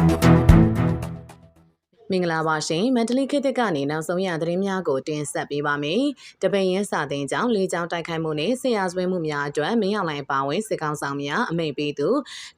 Thank you. မင်္ဂလာပါရှင်မန္တလေးခေတ်သစ်ကနေနောက်ဆုံးရသတင်းများကိုတင်ဆက်ပေးပါမယ်။တပင်ရင်စာတင်ကြောင်းလေးကြောင်းတိုက်ခိုက်မှုနဲ့ဆရာဆွေးမှုများအတွက်မင်းအောင်လိုင်ပါဝင်စစ်ကောင်ဆောင်များအမိန့်ပေးသူ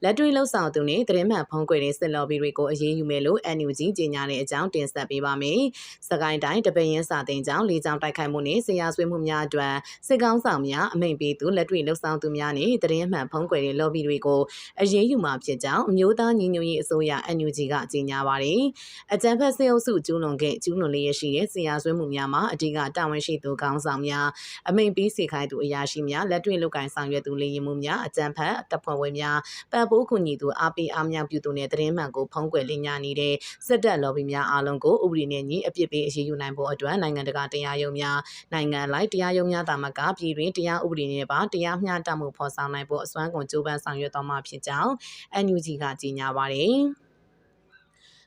လက်တွေ့လှုပ်ဆောင်သူနဲ့သတင်းမှန်ဖုံးကွယ်တဲ့စစ်လော်ဘီတွေကိုအရေးယူမယ်လို့ NUG ကြေညာတဲ့အကြောင်းတင်ဆက်ပေးပါမယ်။စကိုင်းတိုင်းတပင်ရင်စာတင်ကြောင်းလေးကြောင်းတိုက်ခိုက်မှုနဲ့ဆရာဆွေးမှုများအတွက်စစ်ကောင်ဆောင်များအမိန့်ပေးသူလက်တွေ့လှုပ်ဆောင်သူများနဲ့သတင်းမှန်ဖုံးကွယ်တဲ့လော်ဘီတွေကိုအရေးယူမှာဖြစ်ကြောင်းအမျိုးသားညီညွတ်ရေးအစိုးရ NUG ကကြေညာပါတယ်။အကြံဖက်စေအုပ်စုကျူးလွန်ခဲ့ကျူးလွန်လျက်ရှိတဲ့ဆရာဆွေးမှုများမှာအဓိကတာဝန်ရှိသူခေါင်းဆောင်များအမိန်ပြီးစေခိုင်းသူအရာရှိများလက်တွေ့လုပ်ကိုင်ဆောင်ရွက်သူလေရင်မှုများအကြံဖက်တပ်ဖွဲ့ဝင်များပတ်ပိုးခုညီသူအားပေးအားမြောက်ပြုသူနဲ့တရင်မှန်ကိုဖုံးကွယ်လင်းညာနေတဲ့စစ်တပ်လော်ဘီများအားလုံးကိုဥပဒေနဲ့ညီအပြစ်ပေးအရေးယူနိုင်ဖို့အတွက်နိုင်ငံတကာတရားရုံးများနိုင်ငံလိုက်တရားရုံးများတာမကပြည်တွင်တရားဥပဒေနဲ့ပါတရားမျှတမှုဖော်ဆောင်နိုင်ဖို့အစွမ်းကုန်ကြိုးပမ်းဆောင်ရွက်တော်မှာဖြစ်ကြောင်း NUG ကကြေညာပါတယ်။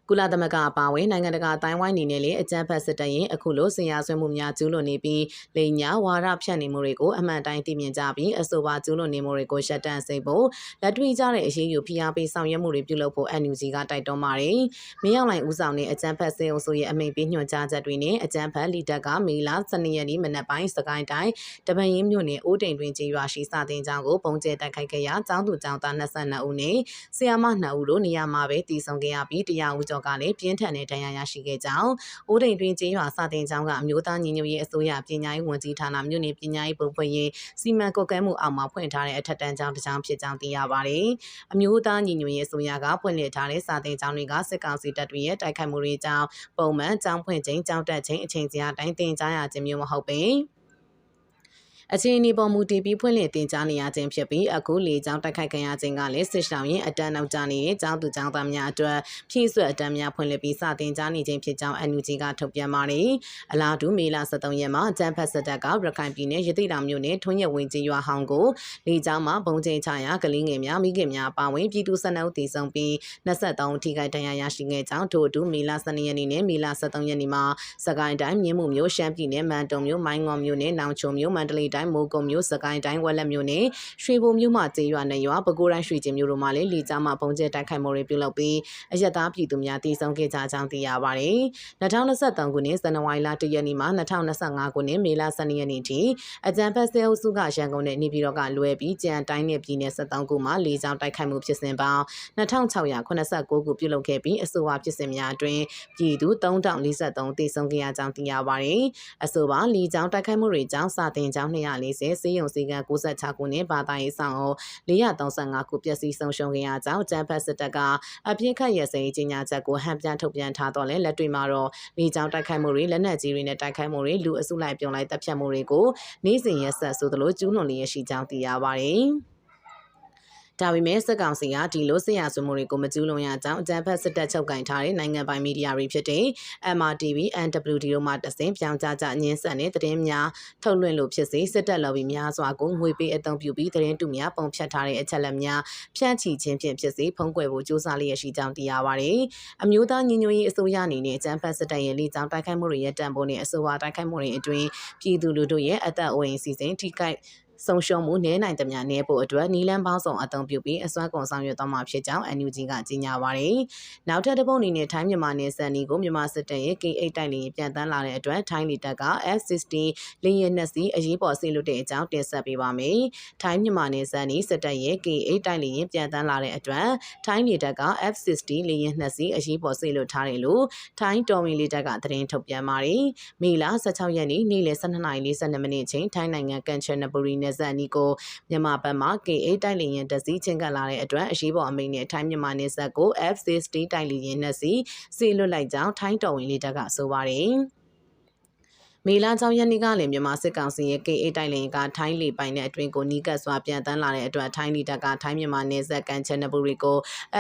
ကုလသမဂ္ဂအပါအဝင်နိုင်ငံတကာအတိုင်းဝိုင်းအနေနဲ့လည်းအကြမ်းဖက်စစ်တပ်ရင်အခုလိုဆင်ယာဆွဲမှုများကျူးလွန်နေပြီးလိန်ညာဝါဒဖြန့်နေမှုတွေကိုအမှန်တိုင်းသိမြင်ကြပြီးအဆိုပါကျူးလွန်နေမှုတွေကိုရှက်တန့်စေဖို့လက်တွေ့ကြတဲ့အရေးယူဖိအားပေးဆောင်ရွက်မှုတွေပြုလုပ်ဖို့ NUG ကတိုက်တွန်းပါတယ်။မင်းအောင်လှိုင်ဦးဆောင်တဲ့အကြမ်းဖက်စေအုပ်စုရဲ့အမိန့်ပေးညွှန်ကြားချက်တွေနဲ့အကြမ်းဖက်လီတက်ကမေလ12ရက်နေ့မနက်ပိုင်းစကိုင်းတိုင်းတပန်ရင်းမြို့နယ်အိုးတိန်တွင်ကြေးရွာရှိစာတင်ကျောင်းကိုပုံကျဲတိုက်ခိုက်ခဲ့ရာကျောင်းသူကျောင်းသား22ဦးနဲ့ဆရာမ2ဦးတို့နေရာမှာပဲတည်ဆုံခဲ့ရပြီးတရားဦးကျော်ကလည်းပြင်းထန်တဲ့ဒဏ်ရာရရှိခဲ့ကြောင်းအိုးတိန်တွင်ကျေးရွာစာတင်ကျောင်းကအမျိုးသားညီညွတ်ရေးအစိုးရပညာရေးဝန်ကြီးဌာနမြို့နယ်ပညာရေးပုံဖွဲ့ရေးစီမံကွပ်ကဲမှုအောက်မှာဖွင့်ထားတဲ့အထက်တန်းကျောင်းတစ်ကျောင်းဖြစ်ကြောင်းသိရပါတယ်။အမျိုးသားညီညွတ်ရေးအစိုးရကဖွင့်လှစ်ထားတဲ့စာတင်ကျောင်းတွေကစစ်ကောင်စီတပ်တွေရဲ့တိုက်ခိုက်မှုတွေကြောင့်ပုံမှန်ကျောင်းဖွင့်ချိန်ကျောင်းတက်ချိန်အချိန်ကြာတိုင်းတင်ကြားရခြင်းမျိုးမဟုတ်ပေ။ အခြေအနေပေါ်မူတည်ပြီးဖွင့်လှစ်တင်ကြားနေရခြင်းဖြစ်ပြီးအခုလေကြောင်းတိုက်ခိုက်ခံရခြင်းကလည်းစစ်ဆောင်ရင်အတန်းနောက်ကျနေတဲ့ကျောင်းသူကျောင်းသားများအတွက်ဖြည့်ဆွတ်အတန်းများဖွင့်လှစ်ပြီးစတင်ကြားနေခြင်းဖြစ်ကြောင်း NUG ကထုတ်ပြန်ပါတယ်။အလားတူမေလ23ရက်မှာကျန်းဖက်စစ်တပ်ကရခိုင်ပြည်နယ်ရတိတောင်မြို့နယ်ထွန်းရဝင်းကြီးရွာဟောင်းကိုလေကြောင်းမှာဘုံကျင်းချရာကလေးငယ်များမိခင်များပါဝင်ပြည်သူ12ဦးတည်ဆုံပြီး23ဦးထိခိုက်ဒဏ်ရာရရှိခဲ့ကြောင်းထို့အတူမေလ12ရက်နေ့နဲ့မေလ23ရက်နေ့မှာစကိုင်းတိုင်းမြင်းမှုမြို့ရှမ်းပြည်နယ်မန်တုံမြို့မိုင်းငေါမြို့နယ်နောင်ချုံမြို့မန္တလေးတိုင်းမိုးကုံမြို့စကိုင်းတိုင်းဝက်လက်မြို့နယ်ရွှေဘုံမြို့မှကျေးရွာနယ်ရွာပဲခူးတိုင်းရွှေကျင်မြို့တို့မှာလည်းလေကြောင်းမှပုံကျဲတိုက်ခိုက်မှုတွေပြုလုပ်ပြီးအရက်သားပြည်သူများတည်ဆုံခဲ့ကြကြောင်းသိရပါတယ်။2023ခုနှစ်ဇန်နဝါရီလ1ရက်နေ့မှ2025ခုနှစ်မေလ12ရက်နေ့ထိအကြံဖက်ဆဲအုပ်စုကရန်ကုန်နဲ့နေပြည်တော်ကလွဲပြီးကြံတိုင်းနယ်ပြည်နယ်73ခုမှာလေကြောင်းတိုက်ခိုက်မှုဖြစ်စဉ်ပေါင်း2689ခုပြုလုပ်ခဲ့ပြီးအဆိုပါဖြစ်စဉ်များအတွင်းပြည်သူ3043တည်ဆုံခဲ့ရကြောင်းသိရပါတယ်။အဆိုပါလေကြောင်းတိုက်ခိုက်မှုတွေကြောင့်စာတင်ကြောင်း240စေးရုံစည်းကမ်း96ခုနဲ့ဘာသာရေးဆောင်အုပ်435ခုပျက်စီးဆုံးရှုံးခဲ့ရကြောင်းကျန်းဖက်စစ်တပ်ကအပြင်းခတ်ရစဲကြီးညာချက်ကိုဟန်ပြန်ထုတ်ပြန်ထားတော့လဲလက်တွေ့မှာတော့လေကြောင်းတိုက်ခိုက်မှုတွေလက်နက်ကြီးတွေနဲ့တိုက်ခိုက်မှုတွေလူအစုလိုက်ပြုံလိုက်တပ်ဖြတ်မှုတွေကိုနေ့စဉ်ရက်ဆက်ဆိုသလိုကျူးလွန်လျက်ရှိကြောင်းသိရပါတယ်။ ဒါပေမဲ့စစ်ကောင်စီကဒီလိုစစ်ရာဆွေးမှုတွေကိုမကျူးလွန်ရကြောင်းအကြံဖက်စစ်တပ်ချုပ်ကင်ထားတဲ့နိုင်ငံပိုင်မီဒီယာတွေဖြစ်တဲ့ MRTV, NWD တို့မှတဆင်ပြောင်းကြကြညင်းဆက်တဲ့သတင်းများထုတ်လွှင့်လို့ဖြစ်စေစစ်တပ်လော်ဘီများစွာကိုငွေပေးအသုံးပြုပြီးသတင်းတူများပုံဖြတ်ထားတဲ့အချက်လက်များဖြန့်ချီခြင်းဖြင့်ဖြစ်စေဖုံးကွယ်ဖို့ကြိုးစားလျက်ရှိကြောင်းသိရပါတယ်။အမျိုးသားညီညွတ်ရေးအစိုးရအနေနဲ့အကြံဖက်စစ်တပ်ရဲ့လေကြောင်းတိုက်ခိုက်မှုတွေရဲ့တန်ဖိုးနဲ့အဆိုပါတိုက်ခိုက်မှုတွေအတွင်းပြည်သူလူထုရဲ့အသက်အိုးအိမ်စီစဉ်ထိခိုက် ဆုံးရှုံးမှုနည်းနိုင်သမျှနည်းဖို့အတွက်နီလန်းပေါင်းစုံအသုံးပြုပြီးအစွမ်းကုန်ဆောင်ရွက်သွားမှာဖြစ်ကြောင်း NUG ကကြေညာပါတယ်။နောက်ထပ်တစ်ပုတ်အနေနဲ့ထိုင်းမြန်မာနယ်စပ်နီကိုမြန်မာစစ်တပ်ရဲ့ K8 တိုက်လေယာဉ်ပြန်တန်းလာတဲ့အတွက်ထိုင်းလေတပ်က F-16 လေယာဉ်နှစ်စီးအရေးပေါ်ဆေးလွတ်တဲ့အကြောင်းတင်ဆက်ပေးပါမယ်။ထိုင်းမြန်မာနယ်စပ်နီစစ်တပ်ရဲ့ K8 တိုက်လေယာဉ်ပြန်တန်းလာတဲ့အတွက်ထိုင်းလေတပ်က F-16 လေယာဉ်နှစ်စီးအရေးပေါ်ဆေးလွတ်ထားတယ်လို့ထိုင်းတော်ဝင်လေတပ်ကသတင်းထုတ်ပြန်ပါတယ်။မေလ16ရက်နေ့နေ့လယ်12:42မိနစ်ချိန်ထိုင်းနိုင်ငံကန်ချန်နဘူရီနယ်စပ်အနီးကိုမြန်မာဘက်မှ K8 တိုက်လေယာဉ်တစီးချင်းကပ်လာတဲ့အတွက်အရေးပေါ်အမိန့်နဲ့ထိုင်းမြန်မာနယ်စပ်ကို F-60 တိုက်လေယာဉ်နှစ်စီးစေလွတ်လိုက်ကြောင်းထိုင်းတော်ဝင်လေတပ်ကဆိုပါတယ်။ မေလ6ရက်နေ့ကလည်းမြန်မာစစ်ကောင်စီရဲ့ KA တိုက်လင်ကထိုင်းလေပိုင်တဲ့အတွင်းကိုနီးကပ်စွာပြန်တန်းလာတဲ့အတွက်ထိုင်းလီတပ်ကထိုင်းမြန်မာနယ်စပ်ကန်ချန်နဘူရီကို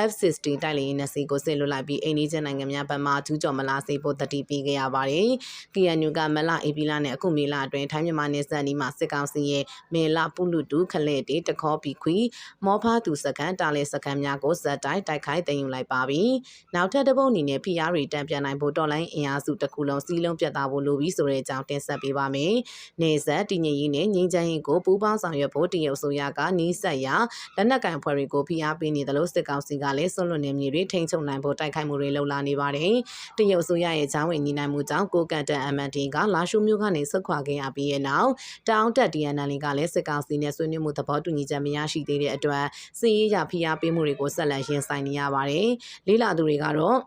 F-16 တိုက်လေယာဉ်နှစ်စီးကိုဆစ်လွတ်လိုက်ပြီးအိန္ဒိယနိုင်ငံများဘက်မှကျူးကျော်မလာစေဖို့တတိပေးခဲ့ရပါတယ်။ KNU ကမလအေပီလာနဲ့အခုမေလအတွင်းထိုင်းမြန်မာနယ်စပ်နီးမှာစစ်ကောင်စီရဲ့မေလပုလူတူခလဲ့တေတခေါပီခွီမောဖာသူစကန်တာလေစကန်များကိုဇက်တိုက်တိုက်ခိုက်တင်ယူလိုက်ပါပြီ။နောက်ထပ်တစ်ပုတ်အနေနဲ့ PR တွေတံပြန်နိုင်ဖို့တော်လိုင်းအင်အားစုတစ်ခုလုံးစီးလုံးပြတ်သားဖို့လိုပြီးဆိုတဲ့အကြောင်းကြောင်းတင်ဆက်ပေးပါမယ်။နေဆက်တည်ငြိမ်ရေးနဲ့ငြိမ်းချမ်းရေးကိုပူးပေါင်းဆောင်ရွက်ဖို့တရုတ်ဆိုရကနီးစပ်ရာလက်နက်ကင်ဖွဲ့တွေကိုဖိအားပေးနေတယ်လို့စစ်ကောင်စီကလည်းဆွလွန်နေမြေတွေထိန်းချုပ်နိုင်ဖို့တိုက်ခိုက်မှုတွေလှုပ်လာနေပါတယ်။တရုတ်ဆိုရရဲ့ဂျောင်းဝင်ညီနိုင်မှုကြောင့်ကိုကန်တန် MNT ကလာရှုမျိုးကနေဆုတ်ခွာခဲ့ရပြီးတဲ့နောက်တောင်တက် DNL ကလည်းစစ်ကောင်စီနဲ့ဆွေးနွေးမှုသဘောတူညီချက်မရရှိသေးတဲ့အတွက်စီးရေးရဖိအားပေးမှုတွေကိုဆက်လက်ရင်ဆိုင်နေရပါတယ်။လေးလာသူတွေကတော့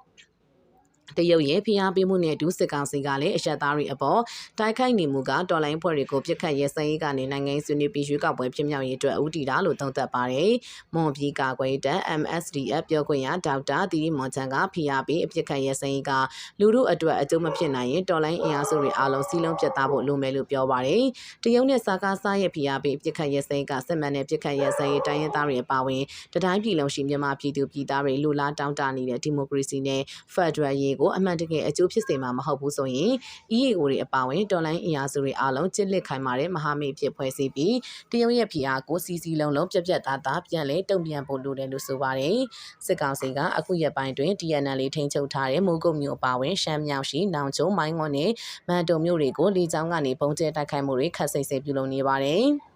တရုတ်ရဲ့ဖိအားပေးမှုနဲ့ဒုစစ်ကောင်စီကလည်းအရက်သားတွေအပေါ်တိုက်ခိုက်နေမှုကတော်လိုင်းဖွဲ့တွေကိုပြစ်ခတ်ရဲစရေးကနေနိုင်ငံရေးဆွေးနွေးပြီးရွေးကောက်ပွဲဖြစ်မြောက်ရေးအတွက်ဦးတည်တာလို့သုံးသပ်ပါတယ်။မွန်ပြည်ကာကွယ်တပ် MSDF ပြောခွင့်ရဒေါက်တာတီရီမွန်ချန်ကဖိအားပေးအပြစ်ခတ်ရဲစရေးကလူမှုအတွက်အကျိုးမဖြစ်နိုင်ရင်တော်လိုင်းအင်အားစုတွေအားလုံးစီလုံးပြတ်သားဖို့လိုမယ်လို့ပြောပါတယ်။တရုတ်နဲ့စာကားစားရဲ့ဖိအားပေးအပြစ်ခတ်ရဲစရေးကစစ်မှန်တဲ့ပြစ်ခတ်ရဲစရေးတိုင်းရင်းသားတွေအပါအဝင်တတိုင်းပြည်လုံးရှိမြန်မာပြည်သူပြည်သားတွေလူလားတောင်းတနေတဲ့ဒီမိုကရေစီနဲ့ဖက်ဒရယ်ရေးကိုအမှန်တကယ်အကျိုးဖြစ်စေမှာမဟုတ်ဘူးဆိုရင် EAO တွေအပါအဝင်တော်လိုင်းအင်အားစုတွေအားလုံးချစ်လက်ခိုင်မာတဲ့မဟာမိတ်ဖြစ်ဖွဲ့စည်းပြီးတရုတ်ရဲ့ဖိအားကိုစီစီလုံးလုံးပြက်ပြက်သားသားပြန်လဲတုံ့ပြန်ဖို့လိုတယ်လို့ဆိုပါတယ်စစ်ကောင်စီကအခုရက်ပိုင်းတွင် TNL ထိန်းချုပ်ထားတဲ့မိုးကုတ်မြို့အပါအဝင်ရှမ်းမြောက်ရှိနောင်ကျုံမိုင်းဝန်းနဲ့မန်တုံမြို့တွေကိုလေကြောင်းကနေပုံကျဲတိုက်ခိုက်မှုတွေခတ်စိတ်စိတ်ပြုလုပ်နေပါတယ်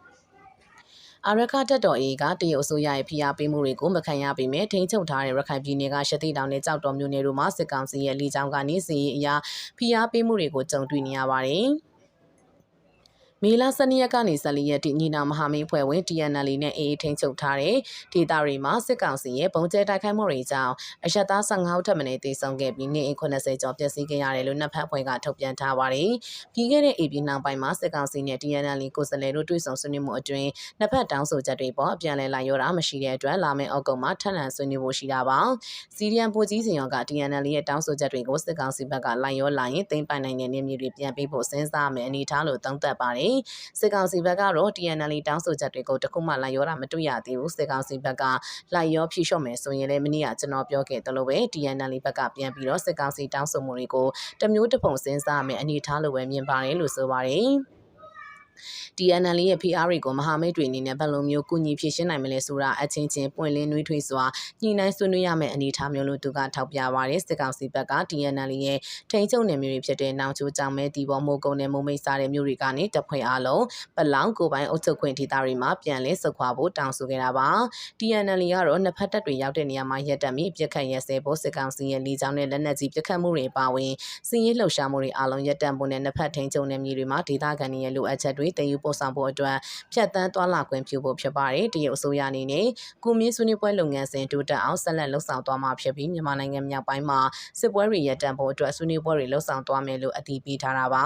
အာရခတက်တော်အေကတရုတ်အစိုးရရဲ့ဖိအားပေးမှုတွေကိုမခံရပေမဲ့ထိန်းချုပ်ထားတဲ့ရခိုင်ပြည်နယ်ကရှတိတောင်နဲ့ကြောက်တော်မြို့နယ်တို့မှာစစ်ကောင်စီရဲ့လေကြောင်းကနေစီးအရာဖိအားပေးမှုတွေကိုကြုံတွေ့နေရပါတယ်။ မေလ12ရက်ကနေ14ရက်ထိညီနာမဟာမိတ်ဖွဲ့ဝင် TNL နဲ့အေးထိန်ချုပ်ထားတဲ့ဒေသတွေမှာစစ်ကောင်စီရဲ့ပုံကျဲတိုက်ခိုက်မှုတွေကြောင့်အရက်သား15ဦးထပ်မံတေဆုံးခဲ့ပြီးနေအိမ်80ကျော်ပျက်စီးခဲ့ရတယ်လို့နှစ်ဖက်ဖွဲ့ကထုတ်ပြန်ထားပါတယ်။ပြီးခဲ့တဲ့ AB နောက်ပိုင်းမှာစစ်ကောင်စီနဲ့ TNL ကိုယ်စားလှယ်တို့တွေ့ဆုံဆွေးနွေးမှုအတွင်းနှစ်ဖက်တောင်းဆိုချက်တွေပေါ်အပြန်အလှန်လိုက်ရောတာမရှိတဲ့အတွက်လာမယ့်အောက်ကုံမှာထပ်လန်ဆွေးနွေးဖို့ရှိတာပါ။စီရီယံပိုကြီးစင်ရောက TNL ရဲ့တောင်းဆိုချက်တွေကိုစစ်ကောင်စီဘက်ကလိုက်ရောလာရင်သိမ်းပိုင်နိုင်တဲ့နေမျိုးတွေပြန်ပေးဖို့စဉ်းစားမယ်အနေထားလို့သုံးသပ်ပါတယ်။စစ်ကောင်စီဘက်ကတော့ TNL တောင်းဆိုချက်တွေကိုတခုမှလိုက်ရောတာမတွေ့ရသေးဘူးစစ်ကောင်စီဘက်ကလိုက်ရောဖြည့်လျှော့မယ်ဆိုရင်လည်းမနေ့ကကျွန်တော်ပြောခဲ့သလိုပဲ TNL ဘက်ကပြန်ပြီးတော့စစ်ကောင်စီတောင်းဆိုမှုတွေကိုတမျိုးတစ်ပုံစဉ်းစားမယ်အနေထားလိုပဲမြင်ပါတယ်လို့ဆိုပါတယ်။ DNL ရဲ့ PR တွေကိုမဟာမိတ်တွေအနေနဲ့ဘယ်လိုမျိုးကူညီဖြည့်ရှင်းနိုင်မလဲဆိုတာအချင်းချင်းပွင့်လင်းနှွေးထွေးစွာညှိနှိုင်းဆွေးနွေးရမယ့်အနေအထားမျိုးလို့သူကထောက်ပြပါရယ်စစ်ကောင်စီဘက်က DNL ရဲ့ထိန်းချုပ်နယ်မြေတွေဖြစ်တဲ့နောင်ချိုကြောင်မဲတီဘောမိုးကုန်းနဲ့မုံမိတ်စားတဲ့မြို့တွေကနေတပ်ဖွဲ့အားလုံးပလောင်ကိုပိုင်အုပ်ချုပ်ခွင့်ဒေသတွေမှာပြန်လည်ဆုတ်ခွာဖို့တောင်းဆိုခဲ့တာပါ DNL ကတော့နှစ်ဖက်တပ်တွေရောက်တဲ့နေရာမှာရပ်တန့်ပြီးပြစ်ခတ်ရဲစဲဖို့စစ်ကောင်စီရဲ့လီကြောင်းနဲ့လက်နက်ကြီးပြစ်ခတ်မှုတွေပါဝင်စီးရဲလှုပ်ရှားမှုတွေအားလုံးရပ်တန့်ဖို့နဲ့နှစ်ဖက်ထိန်းချုပ်နယ်မြေတွေမှာဒေသခံတွေရဲ့လိုအပ်ချက်တွေတည်ယူပို့ဆောင်ဖို့အတွက်ဖြတ်တန်းသွားလာခွင့်ပြုဖို့ဖြစ်ပါတယ်တရုတ်အစိုးရအနေနဲ့ကုမင်းဆွေးနွေးပွဲလုပ်ငန်းစဉ်တိုးတက်အောင်ဆက်လက်လှုပ်ဆောင်သွားမှာဖြစ်ပြီးမြန်မာနိုင်ငံမြောက်ပိုင်းမှာစစ်ပွဲတွေရပ်တန့်ဖို့အတွက်ဆွေးနွေးပွဲတွေလှုပ်ဆောင်သွားမယ်လို့အတည်ပြုထားတာပါ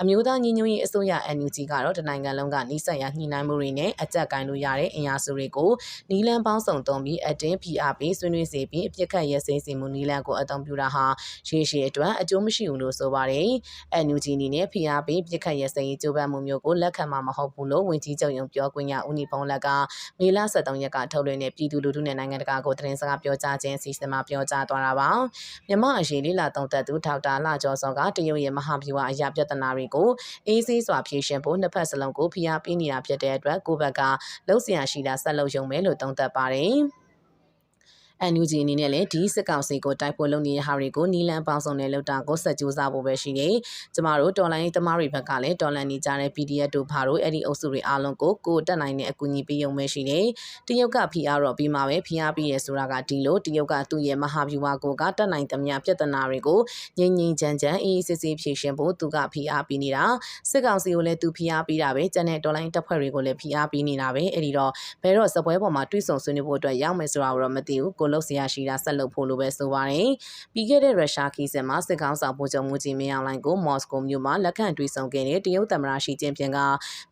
အမျိုးသားညီညွတ်ရေးအစိုးရ NUG ကတော့တနိုင်ငံလုံးကနှိစက်ရညှိနှိုင်းမှုတွေနဲ့အကြက်ကိုင်းလို့ရတဲ့အင်အားစုတွေကိုနီလန်ပေါင်းစုံသုံးပြီးအတင်း PRP ဆွေးနွေးစီပြီးအပြစ်ခတ်ရဲစင်းစီမှုနီလန်ကိုအသုံးပြုတာဟာရှေ့ရှေ့အတွက်အကျိုးမရှိဘူးလို့ဆိုပါတယ် NUG အနေနဲ့ PRP ပြစ်ခတ်ရဲစင်းကြိုးပမ်းမှုမျိုးကိုလက်ခံမှာမဟုတ်ဘူးလို့ဝန်ကြီးချုပ်ရုံပြောခွင့်ရဦးနီဖုံးလက်ကမေလ23ရက်ကထုတ်လွှင့်တဲ့ပြည်သူလူထုနဲ့နိုင်ငံတကာကိုသတင်းစကားပြောကြားခြင်းအစီအစဉ်မှာပြောကြားသွားတာပါမြမအရေးလေးလာတုံသက်သူထောက်တာလာကျော်စောကတရုတ်ရဲ့မဟာဗျူဟာအရာပြဿနာတွေကိုအေးဆေးစွာဖြေရှင်းဖို့နှစ်ဖက်စလုံးကိုဖိအားပေးနေတာဖြစ်တဲ့အတွက်ကိုဘက်ကလှုပ်ရှားရှိတာဆက်လုပ်ရုံပဲလို့သုံးသပ်ပါတယ်။ NUG အနေနဲ့လည်းဒီစစ်ကောင်စီကိုတိုက်ပွဲလုပ်နေတဲ့ဟာတွေကိုနီလန်ပေါင်းစုံနဲ့လောက်တာကိုဆက်ကြိုးစားဖို့ပဲရှိတယ်။ကျမတို့တော်လိုင်းသမားတွေဘက်ကလည်းတော်လန်နေကြတဲ့ PDF တို့ဘာတို့အဲ့ဒီအုပ်စုတွေအားလုံးကိုကိုတက်နိုင်တဲ့အကူအညီပေးရုံပဲရှိတယ်။တရုတ်ကဖိအားတော့ပြီးမှပဲဖိအားပေးရဆိုတာကဒီလိုတရုတ်ကသူ့ရဲ့မဟာဗျူဟာကိုကတက်နိုင်သမျှပြဿနာတွေကိုငြိမ်ငြိမ်ချမ်းချမ်းအေးအေးဆေးဆေးဖြေရှင်းဖို့သူကဖိအားပေးနေတာစစ်ကောင်စီကိုလည်းသူဖိအားပေးတာပဲကျန်တဲ့တော်လိုင်းတပ်ဖွဲ့တွေကိုလည်းဖိအားပေးနေတာပဲအဲ့ဒီတော့ဘယ်တော့စပွဲပေါ်မှာတွိဆုံဆွေးနွေးဖို့အတွက်ရောက်မယ်ဆိုတာတော့မသိဘူးကိုလို့ဆရာရှိတာဆက်လုပ်ဖို့လိုပဲဆိုပါတယ်။ပြီးခဲ့တဲ့ရုရှားခီးစဉ်မှာစစ်ကောင်ဆောင်ဗိုလ်ချုပ်မှုကြီးမင်းအောင်လှိုင်ကိုမော်စကိုမြို့မှာလက်ခံတွေ့ဆုံခဲ့တဲ့တရုတ်သမ္မတရှီကျင်းပင်က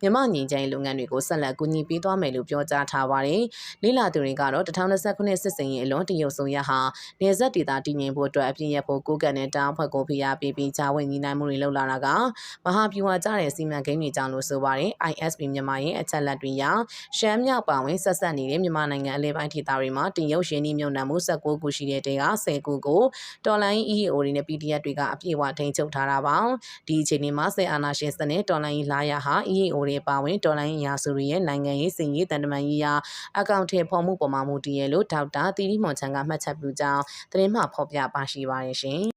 မြန်မာညီကျန်းလုပ်ငန်းတွေကိုဆက်လက်ကူညီပေးသွားမယ်လို့ပြောကြားထားပါတယ်။လေးလာသူတွေကတော့2029စစ်စင်ရင်အလွန်တရုတ်ဆိုရဟာနေဆက်ဒေတာတည်ငြိမ်ဖို့အတွက်အပြည့်ရဖို့ကိုကန့်နဲ့တောင်းဖွဲ့ကိုဖိအားပေးပြီးဂျာဝင်ညီနိုင်မှုတွေလုပ်လာတာကမဟာဗျူဟာကျတဲ့စီမံကိန်းတွေကြောင့်လို့ဆိုပါတယ်။ ISP မြန်မာရဲ့အချက်လက်တွေရရှမ်းမြောက်ပါဝင်ဆက်ဆက်နေတဲ့မြန်မာနိုင်ငံအလဲပိုင်းဒေသတွေမှာတရုတ်ရင်းနှီးမြှုပ်နှံမှု16ခုရှိတဲ့တဲက10ခုကိုတော်လိုင်း EAO တွေနဲ့ PDF တွေကအပြည့်အဝထိန်းချုပ်ထားတာပါဒီအချိန်ဒီမှာစစ်အာဏာရှင်စနစ်တော်လိုင်းလာရဟာ EAO တွေပါဝင်တော်လိုင်းရာစုတွေရဲ့နိုင်ငံရေးစင်ရေးတန်တမန်ရေးရာအကောင့်ထဲဖော်မှုပေါ်မှာမူတည်ရလို့ဒေါက်တာတီရီမွန်ချန်ကမှတ်ချက်ပြုကြောင်းသတင်းမှဖော်ပြပါရှိပါရရှင်